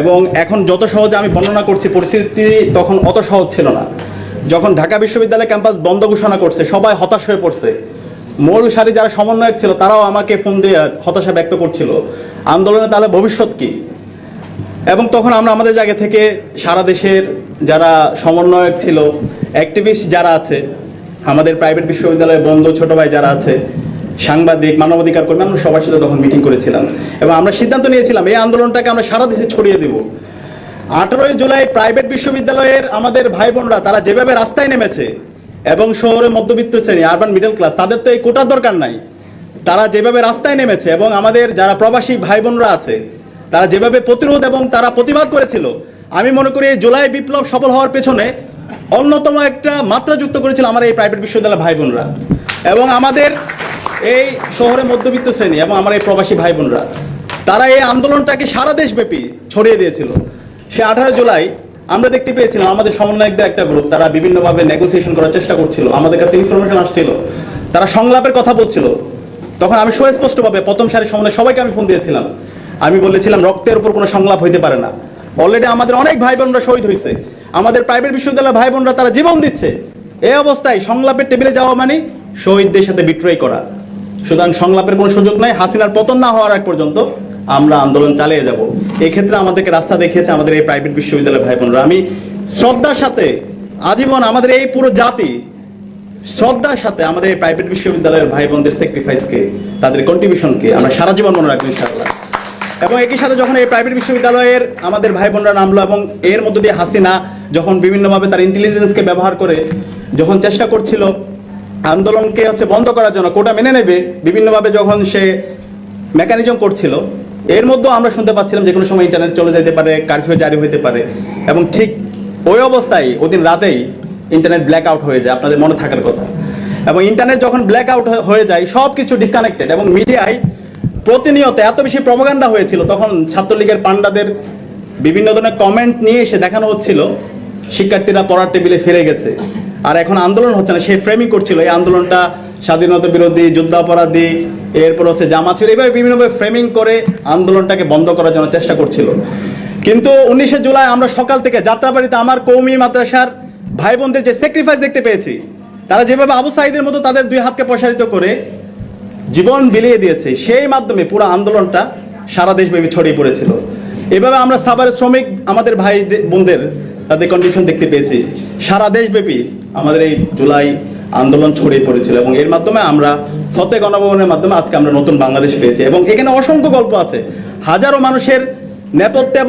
এবং এখন যত সহজে আমি বর্ণনা করছি পরিস্থিতি তখন অত সহজ ছিল না। যখন ঢাকা বিশ্ববিদ্যালয় ক্যাম্পাস বন্ধ ঘোষণা করছে, সবাই হতাশ হয়ে পড়ছে। মৌলসারি যারা সমন্বয়ক ছিল, তারাও আমাকে ফোন দিয়ে হতাশা ব্যক্ত করছিল। আন্দোলনে তাহলে ভবিষ্যৎ কি? এবং তখন আমরা আমাদের জায়গা থেকে সারা দেশের যারা সমন্বয়ক ছিল অ্যাক্টিভিস্ট যারা আছে, আমাদের প্রাইভেট বিশ্ববিদ্যালয়ের বন্ধু, ছোট ভাই যারা আছে সাংবাদিক, মানবাধিকার কর্মী, আমরা সবার সাথে তখন মিটিং করেছিলাম। এবং আমরা সিদ্ধান্ত নিয়েছিলাম, এই আন্দোলনটাকে আমরা সারা দেশে ছড়িয়ে দেব। আঠারোই জুলাই প্রাইভেট বিশ্ববিদ্যালয়ের আমাদের ভাই বোনরা তারা যেভাবে রাস্তায় নেমেছে, এবং শহরে মধ্যবিত্ত শ্রেণি আরবান মিডল ক্লাস তাদের তো এই কোটার দরকার নাই। তারা যেভাবে রাস্তায় নেমেছে, এবং আমাদের যারা প্রবাসী ভাই বোনরা আছে, তারা যেভাবে প্রতিরোধ এবং তারা প্রতিবাদ করেছিল, আমি মনে করি এই জুলাই বিপ্লব সফল হওয়ার পেছনে অন্যতম একটা মাত্রা যুক্ত করেছিল আমার এই প্রাইভেট বিশ্ববিদ্যালয়ের ভাই বোনরা এবং আমাদের এই শহরে মধ্যবিত্ত শ্রেণি এবং আমার এই প্রবাসী ভাই বোনরা তারা এই আন্দোলনটাকে সারা দেশব্যাপী ছড়িয়ে দিয়েছিল। সে আঠারো জুলাই আমরা দেখতে পেয়েছিলাম, আমাদের সমন্বয়কদের একটা গ্রুপ তারা বিভিন্নভাবে নেগোসিয়েশন করার চেষ্টা করছিল, আমাদের কাছে ইনফরমেশন আসছিল, তারা সংলাপের কথা বলছিল। তখন আমি সুস্পষ্টভাবে প্রথম সারি সমন্বয় সবাইকে আমি ফোন দিয়েছিলাম। আমি বলেছিলাম, রক্তের উপর কোনো সংলাপ হইতে পারে না। অলরেডি আমাদের অনেক ভাই বোনরা শহীদ হয়েছে আমাদের প্রাইভেট বিশ্ববিদ্যালয়ের ভাই বোনরা তারা জীবন দিচ্ছে। এই অবস্থায় সংলাপের টেবিলে যাওয়া মানে শহীদদের সাথে বিট্রয় করা। সুতরাং সংলাপের কোনো সুযোগ নাই। হাসিনার পতন না হওয়ার আগ পর্যন্ত আমরা আন্দোলন চালিয়ে যাব। এই ক্ষেত্রে আমাদেরকে রাস্তা দেখিয়েছে আমাদের এই প্রাইভেট বিশ্ববিদ্যালয়ের ভাই বোনরা। আমি শ্রদ্ধার সাথে, আজীবন আমাদের এই পুরো জাতি শ্রদ্ধার সাথে আমাদের এই প্রাইভেট বিশ্ববিদ্যালয়ের ভাই বোনদের স্যাক্রিফাইসকে তাদের কন্ট্রিবিউশনকে আমরা সারা জীবন মনে রাখব ইনশাআল্লাহ। এবং একই সাথে যখন এই প্রাইভেট বিশ্ববিদ্যালয়ের আমাদের ভাই বোনরা নামলো এবং এর মধ্য দিয়ে হাসিনা যখন বিভিন্নভাবে তার ইন্টেলিজেন্সকে ব্যবহার করে যখন চেষ্টা করছিল আন্দোলনকে হচ্ছে বন্ধ করার জন্য কোটা মেনে নেবে বিভিন্নভাবে যখন সে মেকানিজম করছিল। এর মধ্যেও আমরা শুনতে পাচ্ছিলাম যে কোনো সময় ইন্টারনেট চলে যেতে পারে কারফিউ জারি হতে পারে এবং ঠিক ওই অবস্থায় ওদিন রাতেই ইন্টারনেট ব্ল্যাক আউট হয়ে যায়, আপনাদের মনে থাকার কথা। এবং ইন্টারনেট যখন ব্ল্যাক আউট হয়ে যায় সব কিছু ডিসকানেক্টেড এবং মিডিয়ায় প্রতিনিয়ত এত বেশি প্রপাগান্ডা হয়েছিল, তখন ছাত্রলীগের পান্ডাদের বিভিন্ন ধরনের কমেন্ট নিয়ে এসে দেখানো হচ্ছিল। শিক্ষার্থীরা পড়ার টেবিলে ফিরে গেছে। আর এখন আন্দোলন হচ্ছে না, সে ফ্রেমিং করছিল। এই আন্দোলনটা, স্বাধীনতা বিরোধী, যুদ্ধাপরাধী, এরপর হচ্ছে জামা ছিল এইভাবে বিভিন্নভাবে ফ্রেমিং করে আন্দোলনটাকে বন্ধ করার জন্য চেষ্টা করছিল। কিন্তু উনিশে জুলাই আমরা সকাল থেকে যাত্রাবাড়িতে আমার কৌমি মাদ্রাসার ভাই বোনদের যে স্যাক্রিফাইস দেখতে পেয়েছি, তারা যেভাবে আবু সাইদের মতো তাদের দুই হাতকে প্রসারিত করে জীবন বিলিয়ে দিয়েছে, সেই মাধ্যমে পুরো আন্দোলনটা সারা দেশব্যাপী ছড়িয়ে পড়েছিল। এভাবে আমরা সাভারের শ্রমিক আমাদের ভাই বোনদের তাদের কন্ডিশন দেখতে পেয়েছি। সারা দেশব্যাপী আমাদের এই জুলাই আন্দোলন ছড়িয়ে পড়েছিল এবং এর মাধ্যমে আমরা ফতে গণভবনের মাধ্যমে আজকে আমরা নতুন বাংলাদেশ পেয়েছি এবং এখানে অসংখ্য গল্প আছে। হাজারো মানুষের নেপথ্যে